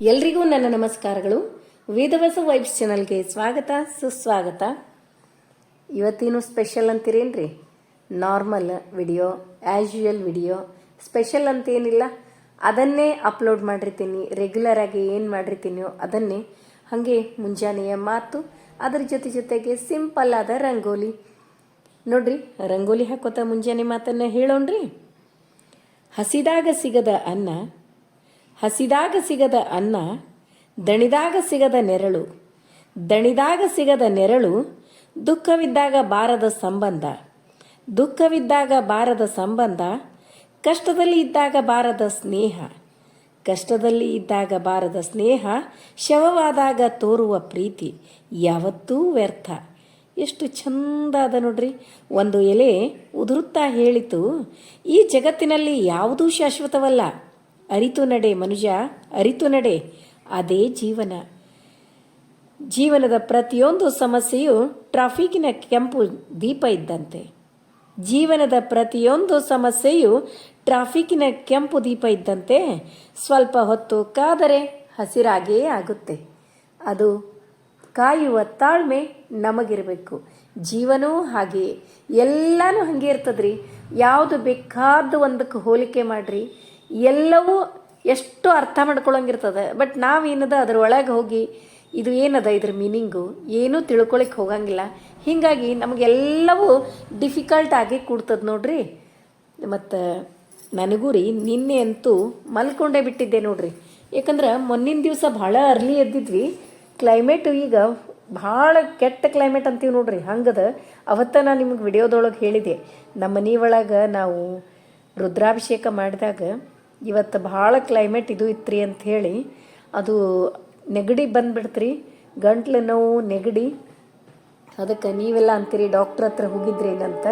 ಎಲ್ರಿಗೂ ನನ್ನ ನಮಸ್ಕಾರಗಳು. ವೇದವಸ ವೈಬ್ಸ್ ಚಾನಲ್ಗೆ ಸ್ವಾಗತ, ಸುಸ್ವಾಗತ. ಇವತ್ತೇನು special ಅಂತೀರೇನ್ರಿ? Normal video as video. Special ಅಂತೇನಿಲ್ಲ. ಅದನ್ನೇ ಅಪ್ಲೋಡ್ ಮಾಡಿರ್ತೀನಿ. ರೆಗ್ಯುಲರ್ ಆಗಿ ಏನು ಮಾಡಿರ್ತೀನಿಯೋ ಅದನ್ನೇ. ಹಾಗೆ ಮುಂಜಾನೆಯ ಮಾತು, ಅದರ ಜೊತೆ ಜೊತೆಗೆ ಸಿಂಪಲ್ ಆದ ರಂಗೋಲಿ. ನೋಡ್ರಿ, ರಂಗೋಲಿ ಹಾಕೋತ ಮುಂಜಾನೆ ಮಾತನ್ನ ಹೇಳೋಣ್ರಿ? ಹಸಿದಾಗ ಸಿಗದ ಅನ್ನ ಹಸಿದಾಗ ಸಿಗದ ಅನ್ನ, ದಣಿದಾಗ ಸಿಗದ ನೆರಳು, ದಣಿದಾಗ ಸಿಗದ ನೆರಳು, ದುಃಖವಿದ್ದಾಗ ಬಾರದ ಸಂಬಂಧ, ದುಃಖವಿದ್ದಾಗ ಬಾರದ ಸಂಬಂಧ, ಕಷ್ಟದಲ್ಲಿ ಇದ್ದಾಗ ಬಾರದ ಸ್ನೇಹ, ಕಷ್ಟದಲ್ಲಿ ಇದ್ದಾಗ ಬಾರದ ಸ್ನೇಹ, ಶವವಾದಾಗ ತೋರುವ ಪ್ರೀತಿ ಯಾವತ್ತೂ ವ್ಯರ್ಥ. ಎಷ್ಟು ಚಂದ ಅದ ನೋಡ್ರಿ. ಒಂದು ಎಲೆ ಉದುರುತ್ತಾ ಹೇಳಿತು, ಈ ಜಗತ್ತಿನಲ್ಲಿ ಯಾವುದೂ ಶಾಶ್ವತವಲ್ಲ. ಅರಿತು ನಡೆ ಮನುಜ ಅರಿತು ನಡೆ, ಅದೇ ಜೀವನ. ಜೀವನದ ಪ್ರತಿಯೊಂದು ಸಮಸ್ಯೆಯು ಟ್ರಾಫಿಕ್ಕಿನ ಕೆಂಪು ದೀಪ ಇದ್ದಂತೆ. ಜೀವನದ ಪ್ರತಿಯೊಂದು ಸಮಸ್ಯೆಯು ಟ್ರಾಫಿಕ್ಕಿನ ಕೆಂಪು ದೀಪ ಇದ್ದಂತೆ. ಸ್ವಲ್ಪ ಹೊತ್ತು ಕಾದರೆ ಹಸಿರಾಗೇ ಆಗುತ್ತೆ. ಅದು ಕಾಯುವ ತಾಳ್ಮೆ ನಮಗಿರಬೇಕು. ಜೀವನವೂ ಹಾಗೆಯೇ ಎಲ್ಲನೂ ಹಾಗೆ ಇರ್ತದ್ರಿ. ಯಾವುದು ಬೇಕಾದ ಒಂದಕ್ಕೆ ಹೋಲಿಕೆ ಮಾಡ್ರಿ. ಎಲ್ಲವೂ ಎಷ್ಟು ಅರ್ಥ ಮಾಡ್ಕೊಳಂಗಿರ್ತದೆ. ಬಟ್ ನಾವೇನದ ಅದ್ರ ಹೋಗಿ ಇದು ಏನದ ಇದ್ರ ಮೀನಿಂಗು ಏನೂ ತಿಳ್ಕೊಳಕ್ಕೆ ಹೋಗಂಗಿಲ್ಲ. ಹೀಗಾಗಿ ನಮಗೆಲ್ಲವೂ ಡಿಫಿಕಲ್ಟ್ ಆಗಿ ಕೂಡ್ತದೆ ನೋಡ್ರಿ. ಮತ್ತು ನನಗೂ ರೀ ನಿನ್ನೆ ಅಂತೂ ಮಲ್ಕೊಂಡೇ ಬಿಟ್ಟಿದ್ದೆ ನೋಡ್ರಿ. ಯಾಕಂದ್ರೆ ಮೊನ್ನಿನ ದಿವಸ ಭಾಳ ಅರ್ಲಿ ಎದ್ದಿದ್ವಿ. ಕ್ಲೈಮೇಟ್ ಈಗ ಭಾಳ ಕೆಟ್ಟ ಕ್ಲೈಮೇಟ್ ಅಂತೀವಿ ನೋಡ್ರಿ. ಹಂಗದ ಅವತ್ತ ನಾನು ನಿಮ್ಗೆ ವಿಡಿಯೋದೊಳಗೆ ಹೇಳಿದೆ. ನಮ್ಮ ಮನೆ ಒಳಗೆ ನಾವು ರುದ್ರಾಭಿಷೇಕ ಮಾಡಿದಾಗ ಇವತ್ತು ಭಾಳ ಕ್ಲೈಮೇಟ್ ಇದು ಇತ್ರಿ ಅಂತ ಹೇಳಿ ಅದು ನೆಗಡಿ ಬಂದ್ಬಿಡ್ತ್ರಿ, ಗಂಟ್ಲು ನೋವು ನೆಗಡಿ. ಅದಕ್ಕೆ ನೀವೆಲ್ಲ ಅಂತೀರಿ ಡಾಕ್ಟ್ರ್ ಹತ್ರ ಹೋಗಿದ್ರಿ ಏನಂತ.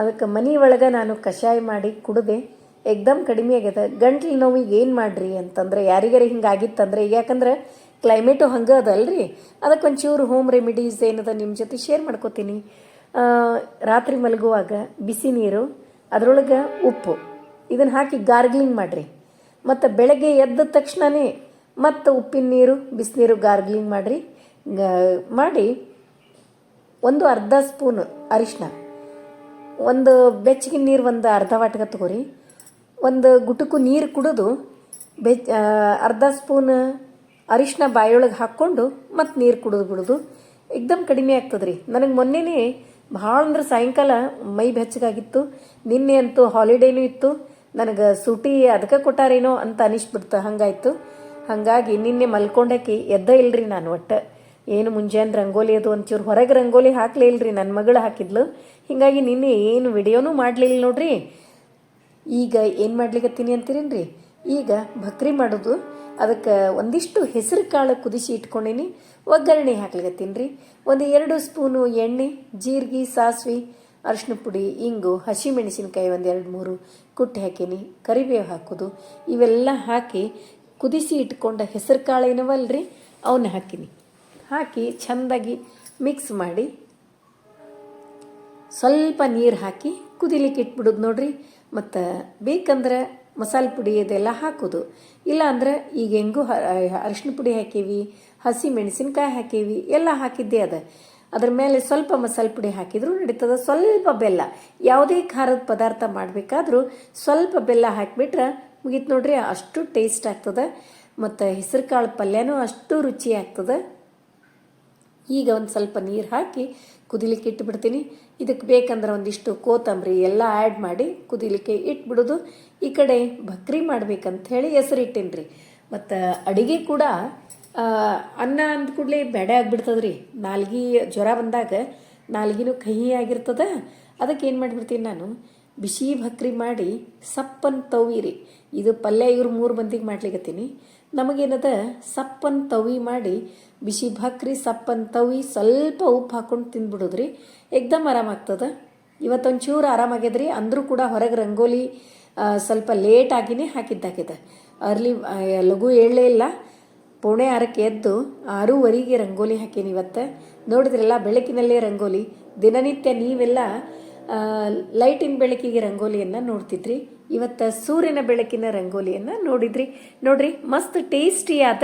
ಅದಕ್ಕೆ ಮನೆ ಒಳಗೆ ನಾನು ಕಷಾಯ ಮಾಡಿ ಕುಡಿದೆ, ಎಕ್ದಮ್ ಕಡಿಮೆ ಆಗ್ಯದ. ಗಂಟ್ಲು ನೋವಿಗೆ ಏನು ಮಾಡ್ರಿ ಅಂತಂದ್ರೆ, ಯಾರಿಗಾರ ಹಿಂಗೆ ಆಗಿತ್ತಂದ್ರೆ ಈಗ ಯಾಕಂದ್ರೆ ಕ್ಲೈಮೇಟು ಹಂಗೆ ಅದಲ್ರಿ ಅದಕ್ಕೆ ಒಂಚೂರು ಹೋಮ್ ರೆಮಿಡೀಸ್ ಏನದ ನಿಮ್ಮ ಜೊತೆ ಶೇರ್ ಮಾಡ್ಕೋತೀನಿ. ರಾತ್ರಿ ಮಲಗುವಾಗ ಬಿಸಿ ನೀರು, ಅದರೊಳಗೆ ಉಪ್ಪು. ಇದನ್ನು ಹಾಕಿ ಗಾರ್ಗ್ಲಿಂಗ್ ಮಾಡಿರಿ. ಮತ್ತು ಬೆಳಗ್ಗೆ ಎದ್ದ ತಕ್ಷಣವೇ ಮತ್ತು ಉಪ್ಪಿನ ನೀರು ಬಿಸಿನೀರು ಗಾರ್ಗ್ಲಿಂಗ್ ಮಾಡಿರಿ. ಮಾಡಿ ಒಂದು ಅರ್ಧ ಸ್ಪೂನ್ ಅರಿಶಿನ ಒಂದು ಬೆಚ್ಚಗಿನ ನೀರು ಒಂದು ಅರ್ಧ ವಾಟ್ಗೆ ತಗೋರಿ. ಒಂದು ಗುಟುಕು ನೀರು ಕುಡಿದು ಬೆಚ್ ಅರ್ಧ ಸ್ಪೂನ್ ಅರಿಶಿನ ಬಾಯೊಳಗೆ ಹಾಕ್ಕೊಂಡು ಮತ್ತು ನೀರು ಕುಡಿದು ಬಿಡೋದು. ಏಕ್ದಮ್ ಕಡಿಮೆ ಆಗ್ತದೆ ರೀ ನನಗೆ ಮೊನ್ನೆನೇ ಭಾಳ ಅಂದ್ರೆ ಸಾಯಂಕಾಲ ಮೈ ಬೆಚ್ಚಗಾಗಿತ್ತು. ನಿನ್ನೆ ಅಂತೂ ಹಾಲಿಡೇನೂ ಇತ್ತು. ನನಗೆ ಸೂಟಿ ಅದಕ್ಕೆ ಕೊಟ್ಟಾರೇನೋ ಅಂತ ಅನಿಸ್ಬಿಡ್ತು. ಹಂಗಾಯ್ತು. ಹಾಗಾಗಿ ನಿನ್ನೆ ಮಲ್ಕೊಂಡಾಕಿ ಎದ್ದ ಇಲ್ರಿ ನಾನು ಒಟ್ಟು. ಏನು ಮುಂಜಾನೆ ರಂಗೋಲಿ ಅದು ಒಂಚೂರು ಹೊರಗೆ ರಂಗೋಲಿ ಹಾಕ್ಲೇ ಇಲ್ರಿ ನನ್ನ ಮಗಳು ಹಾಕಿದ್ಲು. ಹೀಗಾಗಿ ನಿನ್ನೆ ಏನು ವಿಡಿಯೋನೂ ಮಾಡಲಿಲ್ಲ ನೋಡ್ರಿ. ಈಗ ಏನು ಮಾಡ್ಲಿಕತ್ತೀನಿ ಅಂತೀರೇನ್ರಿ? ಈಗ ಭಕ್ರಿ ಮಾಡೋದು. ಅದಕ್ಕೆ ಒಂದಿಷ್ಟು ಹೆಸರು ಕಾಳು ಕುದಿಸಿ ಇಟ್ಕೊಂಡೀನಿ. ಒಗ್ಗರಣೆ ಹಾಕ್ಲಿಕತ್ತೀನಿ ರೀ ಒಂದು ಎರಡು ಸ್ಪೂನು ಎಣ್ಣೆ, ಜೀರಿಗೆ, ಸಾಸಿವೆ ಅರಿಶಿನ ಪುಡಿ, ಇಂಗು, ಹಸಿಮೆಣಸಿನ್ಕಾಯಿ ಒಂದು ಎರಡು ಮೂರು ಕುಟ್ಟಿ ಹಾಕೀನಿ. ಕರಿಬೇವು ಹಾಕೋದು. ಇವೆಲ್ಲ ಹಾಕಿ ಕುದಿಸಿ ಇಟ್ಕೊಂಡ ಹೆಸರು ಕಾಳು ಏನವಲ್ರಿ? ಅವನ್ನ ಹಾಕೀನಿ. ಹಾಕಿ ಚೆಂದಾಗಿ ಮಿಕ್ಸ್ ಮಾಡಿ ಸ್ವಲ್ಪ ನೀರು ಹಾಕಿ ಕುದಿಲಿಕ್ಕೆ ಇಟ್ಬಿಡೋದು ನೋಡ್ರಿ. ಮತ್ತು ಬೇಕಂದ್ರೆ ಮಸಾಲೆ ಪುಡಿ ಇದೆಲ್ಲ ಹಾಕೋದು. ಇಲ್ಲ ಅಂದ್ರೆ ಈಗ ಹೆಂಗೂ ಅರಿಶಿನ ಪುಡಿ ಹಾಕೀವಿ ಹಸಿ ಮೆಣಸಿನಕಾಯಿ ಹಾಕೀವಿ, ಎಲ್ಲ ಹಾಕಿದ್ದೇ ಅದ. ಅದ್ರ ಮೇಲೆ ಸ್ವಲ್ಪ ಮಸಾಲೆ ಪುಡಿ ಹಾಕಿದ್ರು ನಡೀತದೆ ಸ್ವಲ್ಪ ಬೆಲ್ಲ. ಯಾವುದೇ ಖಾರದ ಪದಾರ್ಥ ಮಾಡಬೇಕಾದ್ರೂ ಸ್ವಲ್ಪ ಬೆಲ್ಲ ಹಾಕಿಬಿಟ್ರೆ ಮುಗೀತು ನೋಡ್ರಿ, ಅಷ್ಟು ಟೇಸ್ಟ್ ಆಗ್ತದೆ. ಮತ್ತು ಹೆಸರು ಕಾಳು ಪಲ್ಯನೂ ಅಷ್ಟು ರುಚಿ ಆಗ್ತದೆ. ಈಗ ಒಂದು ಸ್ವಲ್ಪ ನೀರು ಹಾಕಿ ಕುದಿಲಿಕ್ಕೆ ಇಟ್ಬಿಡ್ತೀನಿ. ಇದಕ್ಕೆ ಬೇಕಂದ್ರೆ ಒಂದಿಷ್ಟು ಕೋತಂಬರಿ ಎಲ್ಲ ಆ್ಯಡ್ ಮಾಡಿ ಕುದಿಲಿಕ್ಕೆ ಇಟ್ಬಿಡೋದು. ಈ ಕಡೆ ಬಕ್ರಿ ಮಾಡ್ಬೇಕಂತ ಹೇಳಿ ಹೆಸರಿಟ್ಟೀನಿ ರೀ ಮತ್ತು ಅಡುಗೆ ಕೂಡ ಅನ್ನ ಅಂದ ಕೂಡಲೇ ಬೇಡ ಆಗ್ಬಿಡ್ತದ್ರಿ. ನಾಲ್ಗಿ ಜ್ವರ ಬಂದಾಗ ನಾಲ್ಗಿನೂ ಕಹಿ ಆಗಿರ್ತದ. ಅದಕ್ಕೆ ಏನು ಮಾಡಿಬಿಡ್ತೀನಿ ನಾನು? ಬಿಸಿ ಭಕ್ರಿ ಮಾಡಿ ಸಪ್ಪನ್ ತವಿರಿ ಇದು ಪಲ್ಯ ಇವ್ರು ಮೂರು ಮಂದಿಗೆ ಮಾಡ್ಲಿಕ್ಕತ್ತೀನಿ ನಮಗೇನದ? ಸಪ್ಪನ್ ತವಿ ಮಾಡಿ ಬಿಸಿ ಭಕ್ರಿ ಸಪ್ಪನ್ ತವಿ ಸ್ವಲ್ಪ ಉಪ್ಪು ಹಾಕೊಂಡು ತಿಂದ್ಬಿಡೋದ್ರಿ. ಏಕ್ದಮ್ ಆರಾಮಾಗ್ತದೆ ಇವತ್ತೊಂಚೂರು ಆರಾಮಾಗ್ಯದ್ರಿ ಅಂದರೂ ಕೂಡ ಹೊರಗೆ ರಂಗೋಲಿ ಸ್ವಲ್ಪ ಲೇಟ್ ಆಗಿನೇ ಹಾಕಿದ್ದಾಗಿದೆ ಅರ್ಲಿ ಲಘು ಹೇಳಲೇ ಇಲ್ಲ. ಪೌಣೆ ಆರಕ್ಕೆ ಎದ್ದು ಆರೂವರೆಗೆ ರಂಗೋಲಿ ಹಾಕೀನಿ ಇವತ್ತು ನೋಡಿದ್ರಲ್ಲ ಬೆಳಕಿನಲ್ಲೇ ರಂಗೋಲಿ. ದಿನನಿತ್ಯ ನೀವೆಲ್ಲ ಲೈಟಿನ ಬೆಳಕಿಗೆ ರಂಗೋಲಿಯನ್ನು ನೋಡ್ತಿದ್ರಿ. ಇವತ್ತು ಸೂರ್ಯನ ಬೆಳಕಿನ ರಂಗೋಲಿಯನ್ನು ನೋಡಿದ್ರಿ. ನೋಡ್ರಿ, ಮಸ್ತ್ ಟೇಸ್ಟಿಯಾದ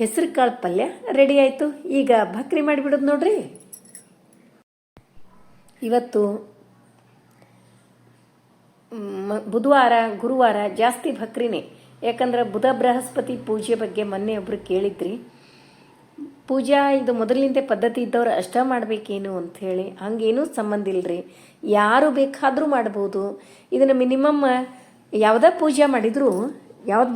ಹೆಸರು ಕಾಳು ಪಲ್ಯ ರೆಡಿ ಆಯಿತು. ಈಗ ಭಕ್ರಿ ಮಾಡಿಬಿಡೋದು ನೋಡ್ರಿ. ಇವತ್ತು ಬುಧವಾರ, ಗುರುವಾರ ಜಾಸ್ತಿ ಭಕ್ರಿನೇ. ಯಾಕಂದ್ರೆ ಬುಧ ಬೃಹಸ್ಪತಿ ಪೂಜೆ ಬಗ್ಗೆ ಮೊನ್ನೆ ಒಬ್ರು ಕೇಳಿದ್ರಿ. ಪೂಜಾ, ಇದು ಮೊದಲಿಂದ ಪದ್ಧತಿ ಇದ್ದವ್ರು ಅಷ್ಟ ಮಾಡಬೇಕೇನು ಅಂಥೇಳಿ ಹಂಗೇನೂ ಸಂಬಂಧ ಇಲ್ರಿ. ಯಾರು ಬೇಕಾದರೂ ಮಾಡ್ಬೋದು. ಇದನ್ನು ಮಿನಿಮಮ್ ಯಾವುದೇ ಪೂಜೆ ಮಾಡಿದರೂ ಯಾವ್ದು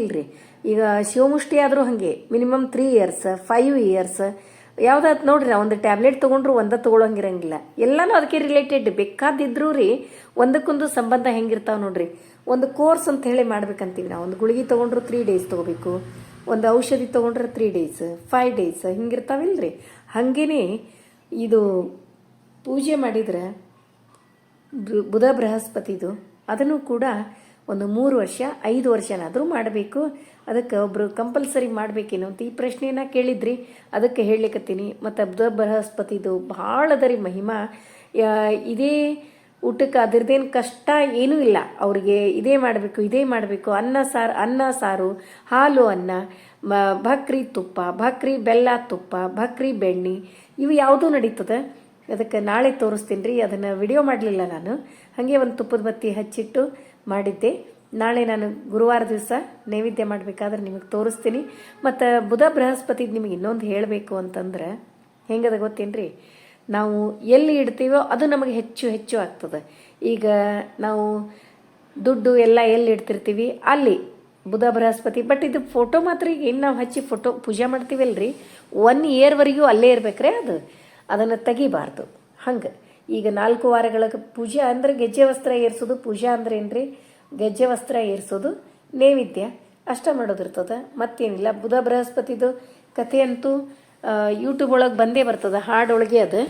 ರೀ ಈಗ ಶಿವಮುಷ್ಟಿ ಆದರೂ ಹಾಗೆ, minimum three years five years ಯಾವ್ದಾದ್ ನೋಡ್ರಿ, ಒಂದು ಟ್ಯಾಬ್ಲೆಟ್ ತೊಗೊಂಡ್ರು ಒಂದ ತೊಗೊಳಂಗಿರಂಗಿಲ್ಲ. ಎಲ್ಲನೂ ಅದಕ್ಕೆ ರಿಲೇಟೆಡ್ ಬೇಕಾದಿದ್ರೂ ರೀ, ಒಂದಕ್ಕೊಂದು ಸಂಬಂಧ ಹೆಂಗಿರ್ತಾವೆ ನೋಡ್ರಿ. ಒಂದು ಕೋರ್ಸ್ ಅಂತ ಹೇಳಿ ಮಾಡ್ಬೇಕಂತೀವಿ ನಾವು. ಒಂದು ಗುಳಿಗೆ ತೊಗೊಂಡ್ರು ತ್ರೀ ಡೇಸ್ ತೊಗೋಬೇಕು, ಒಂದು ಔಷಧಿ ತೊಗೊಂಡ್ರೆ ತ್ರೀ ಡೇಸ್ ಫೈವ್ ಡೇಸ್ ಹಿಂಗಿರ್ತಾವಿಲ್ರಿ? ಹಾಗೇನೆ ಇದು ಪೂಜೆ ಮಾಡಿದ್ರೆ ಬುಧ ಬೃಹಸ್ಪತಿದು, ಅದನ್ನು ಕೂಡ ಒಂದು ಮೂರು ವರ್ಷ, ಐದು ವರ್ಷನಾದರೂ ಮಾಡಬೇಕು. ಅದಕ್ಕೆ ಒಬ್ಬರು ಕಂಪಲ್ಸರಿ ಮಾಡಬೇಕೇನು ಅಂತ ಈ ಪ್ರಶ್ನೆನ ಕೇಳಿದ್ರಿ. ಅದಕ್ಕೆ ಹೇಳಲಿಕ್ಕತ್ತೀನಿ ಮತ್ತು ಬುಧ ಬೃಹಸ್ಪತಿದು ಭಾಳ ಅದರಿ ಮಹಿಮಾ. ಇದೇ ಊಟಕ್ಕೆ ಅದರದೇನು ಕಷ್ಟ ಏನೂ ಇಲ್ಲ. ಅವ್ರಿಗೆ ಇದೇ ಮಾಡಬೇಕು ಇದೇ ಮಾಡಬೇಕು, ಅನ್ನ ಸಾರು ಅನ್ನ ಸಾರು, ಹಾಲು ಅನ್ನ ಭಕ್ರಿ ತುಪ್ಪ, ಭಕ್ರಿ ಬೆಲ್ಲ ತುಪ್ಪ, ಭಕ್ರಿ ಬೆಣ್ಣೆ, ಇವು ಯಾವುದೂ ನಡೀತದೆ. ಅದಕ್ಕೆ ನಾಳೆ ತೋರಿಸ್ತೀನಿ ರೀ, ಅದನ್ನು ವಿಡಿಯೋ ಮಾಡಲಿಲ್ಲ ನಾನು. ಹಾಗೆ ಒಂದು ತುಪ್ಪದ ಬತ್ತಿ ಹಚ್ಚಿಟ್ಟು ಮಾಡಿದ್ದೆ. ನಾಳೆ ನಾನು ಗುರುವಾರ ದಿವಸ ನೈವೇದ್ಯ ಮಾಡಬೇಕಾದ್ರೆ ನಿಮಗೆ ತೋರಿಸ್ತೀನಿ. ಮತ್ತು ಬುಧ ಬೃಹಸ್ಪತಿ ನಿಮಗೆ ಇನ್ನೊಂದು ಹೇಳಬೇಕು ಅಂತಂದ್ರೆ, ಹೆಂಗದ ಗೊತ್ತೇನ್ರಿ? ನಾವು ಎಲ್ಲಿ ಇಡ್ತೀವೋ ಅದು ನಮಗೆ ಹೆಚ್ಚು ಹೆಚ್ಚು ಆಗ್ತದೆ. ಈಗ ನಾವು ದುಡ್ಡು ಎಲ್ಲ ಎಲ್ಲಿ ಇಡ್ತಿರ್ತೀವಿ? ಅಲ್ಲಿ, ಬುಧ, ಬೃಹಸ್ಪತಿ. ಬಟ್ ಇದು ಫೋಟೋ ಮಾತ್ರ ಈಗ ಏನು ನಾವು ಹಚ್ಚಿ ಫೋಟೋ ಪೂಜೆ ಮಾಡ್ತೀವಲ್ರಿ? ಒನ್ ಇಯರ್ವರೆಗೂ ಅಲ್ಲೇ ಇರ್ಬೇಕ್ರೆ ಅದು. ಅದನ್ನು ತೆಗಿಬಾರ್ದು. ಹಂಗೆ. ಈಗ ನಾಲ್ಕು ವಾರಗಳ ಪೂಜೆ ಅಂದ್ರೆ ಗೆಜ್ಜೆ ವಸ್ತ್ರ ಏರ್ಸೋದು. ಪೂಜಾ ಅಂದ್ರೆ ಏನ್ರಿ? ಗೆಜ್ಜೆ ವಸ್ತ್ರ ಏರಿಸೋದು. ನೈವೇದ್ಯ. ಅಷ್ಟ ಮಾಡೋದಿರ್ತದೆ. ಮತ್ತೇನಿಲ್ಲ. ಬುಧ, ಬೃಹಸ್ಪತಿದು ಕಥೆ ಅಂತೂ ಯೂಟ್ಯೂಬ್ ಒಳಗೆ ಬಂದೇ ಬರ್ತದೆ, ಹಾಡೊಳಗೆ ಅದು.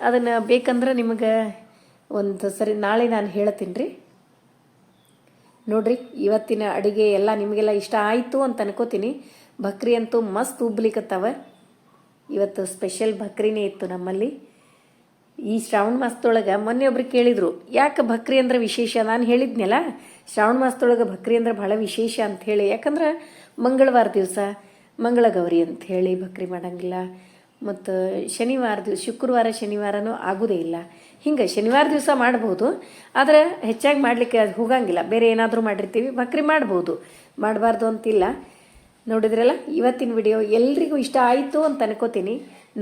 ಅದನ್ನು ಬೇಕಂದ್ರೆ ನಿಮಗೆ ಒಂದು ಸರಿ ನಾಳೆ ನಾನು ಹೇಳ್ತೀನಿ ರೀ ನೋಡ್ರಿ, ಇವತ್ತಿನ ಅಡುಗೆ ಎಲ್ಲ ನಿಮಗೆಲ್ಲ ಇಷ್ಟ ಆಯಿತು ಅಂತ ಅನ್ಕೋತೀನಿ. ಭಕ್ರಿ ಅಂತೂ ಮಸ್ತ್ ಉಬ್ಲಿಕ್ಕತ್ತವ ಇವತ್ತು ಸ್ಪೆಷಲ್ ಭಕ್ರಿನೇ ಇತ್ತು ನಮ್ಮಲ್ಲಿ. ಈ ಶ್ರಾವಣ ಮಾಸದೊಳಗೆ ಮೊನ್ನೆ ಒಬ್ರು ಕೇಳಿದರು, ಯಾಕೆ ಭಕ್ರಿ ಅಂದ್ರೆ ವಿಶೇಷ? ನಾನು ಹೇಳಿದ್ನಲ್ಲ, ಶ್ರಾವಣ ಮಾಸದೊಳಗೆ ಭಕ್ರಿ ಅಂದ್ರೆ ಭಾಳ ವಿಶೇಷ ಅಂತ ಹೇಳಿ. ಯಾಕಂದ್ರೆ ಮಂಗಳವಾರ ದಿವಸ. ಮಂಗಳಗೌರಿ ಅಂತ ಹೇಳಿ ಭಕ್ರಿ ಮಾಡಂಗಿಲ್ಲ. ಮತ್ತು ಶನಿವಾರ ದಿವಸ ಶುಕ್ರವಾರ, ಶನಿವಾರನೂ ಆಗೋದೇ ಇಲ್ಲ. ಹಿಂಗೆ ಶನಿವಾರ ದಿವಸ ಮಾಡ್ಬೋದು, ಆದರೆ ಹೆಚ್ಚಾಗಿ ಮಾಡಲಿಕ್ಕೆ ಅದು ಹೋಗಂಗಿಲ್ಲ. ಬೇರೆ ಏನಾದರೂ ಮಾಡಿರ್ತೀವಿ ಭಕ್ರಿ ಮಾಡ್ಬೋದು. ಮಾಡಬಾರ್ದು ಅಂತಿಲ್ಲ. ನೋಡಿದ್ರಲ್ಲ, ಇವತ್ತಿನ ವಿಡಿಯೋ ಎಲ್ರಿಗೂ ಇಷ್ಟ ಆಯಿತು ಅಂತ ಅನ್ಕೋತೀನಿ.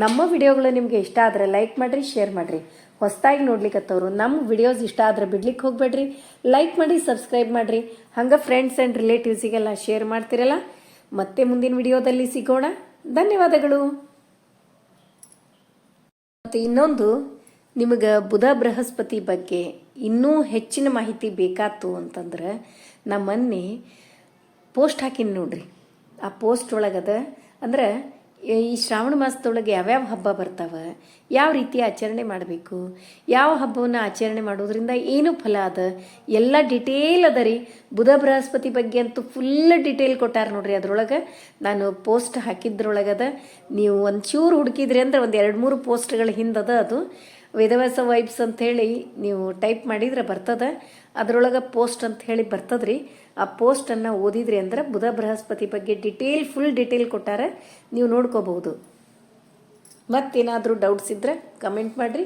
ನಮ್ಮ ವಿಡಿಯೋಗಳು ನಿಮಗೆ ಇಷ್ಟ ಆದರೆ ಲೈಕ್ ಮಾಡಿರಿ, ಶೇರ್ ಮಾಡಿರಿ. ಹೊಸದಾಗಿ ನೋಡ್ಲಿಕ್ಕತ್ತವರು ನಮ್ಮ ವಿಡಿಯೋಸ್ ಇಷ್ಟ ಆದರೆ ಬಿಡ್ಲಿಕ್ಕೆ ಹೋಗಬೇಡ್ರಿ. ಲೈಕ್ ಮಾಡಿ, ಸಬ್ಸ್ಕ್ರೈಬ್ ಮಾಡಿರಿ. ಹಂಗೆ ಫ್ರೆಂಡ್ಸ್ ಆ್ಯಂಡ್ ರಿಲೇಟಿವ್ಸಿಗೆಲ್ಲ ಶೇರ್ ಮಾಡ್ತಿರಲ್ಲ ಮತ್ತೆ ಮುಂದಿನ ವಿಡಿಯೋದಲ್ಲಿ ಸಿಗೋಣ. ಧನ್ಯವಾದಗಳು. ಮತ್ತು ಇನ್ನೊಂದು, ನಿಮಗೆ ಬುಧ ಬೃಹಸ್ಪತಿ ಬಗ್ಗೆ ಇನ್ನೂ ಹೆಚ್ಚಿನ ಮಾಹಿತಿ ಬೇಕಾತು ಅಂತಂದ್ರೆ ನಮ್ಮನ್ನೇ ಮೊನ್ನೆ ಪೋಸ್ಟ್ ಹಾಕಿನಿ ನೋಡ್ರಿ. ಆ ಪೋಸ್ಟ್ ಒಳಗದ ಅಂದ್ರೆ ಈ ಶ್ರಾವಣ ಮಾಸದೊಳಗೆ ಯಾವ್ಯಾವ ಹಬ್ಬ ಬರ್ತಾವ? ಯಾವ ರೀತಿ ಆಚರಣೆ ಮಾಡಬೇಕು? ಯಾವ ಹಬ್ಬವನ್ನು ಆಚರಣೆ ಮಾಡೋದ್ರಿಂದ ಏನು ಫಲ ಅದ? ಎಲ್ಲ ಡಿಟೇಲ್ ಅದ ರೀ. ಬುಧ ಬೃಹಸ್ಪತಿ ಬಗ್ಗೆ ಅಂತೂ ಫುಲ್ ಡಿಟೇಲ್ ಕೊಟ್ಟಾರ ನೋಡ್ರಿ ಅದ್ರೊಳಗೆ. ನಾನು ಪೋಸ್ಟ್ ಹಾಕಿದ್ರೊಳಗದ ನೀವು ಒಂಚೂರು ಹುಡುಕಿದ್ರಿ ಅಂದ್ರೆ ಒಂದು ಎರಡು ಮೂರು ಪೋಸ್ಟ್ಗಳ ಹಿಂದದ ಅದು ವೇದವ್ಯಾಸ ವೈಬ್ಸ್ ಅಂತ ಹೇಳಿ ನೀವು ಟೈಪ್ ಮಾಡಿದ್ರೆ ಬರ್ತದ. ಅದರೊಳಗೆ ಪೋಸ್ಟ್ ಅಂತ ಹೇಳಿ ಬರ್ತದ್ರಿ. ಆ ಪೋಸ್ಟನ್ನು ಓದಿದ್ರಿ ಅಂದ್ರೆ ಬುಧ ಬೃಹಸ್ಪತಿ ಬಗ್ಗೆ ಡಿಟೇಲ್ ಫುಲ್ ಡಿಟೇಲ್ ಕೊಟ್ಟಾರೆ ನೀವು ನೋಡ್ಕೋಬಹುದು. ಮತ್ತೇನಾದರೂ ಡೌಟ್ಸ್ ಇದ್ದರೆ ಕಮೆಂಟ್ ಮಾಡಿರಿ.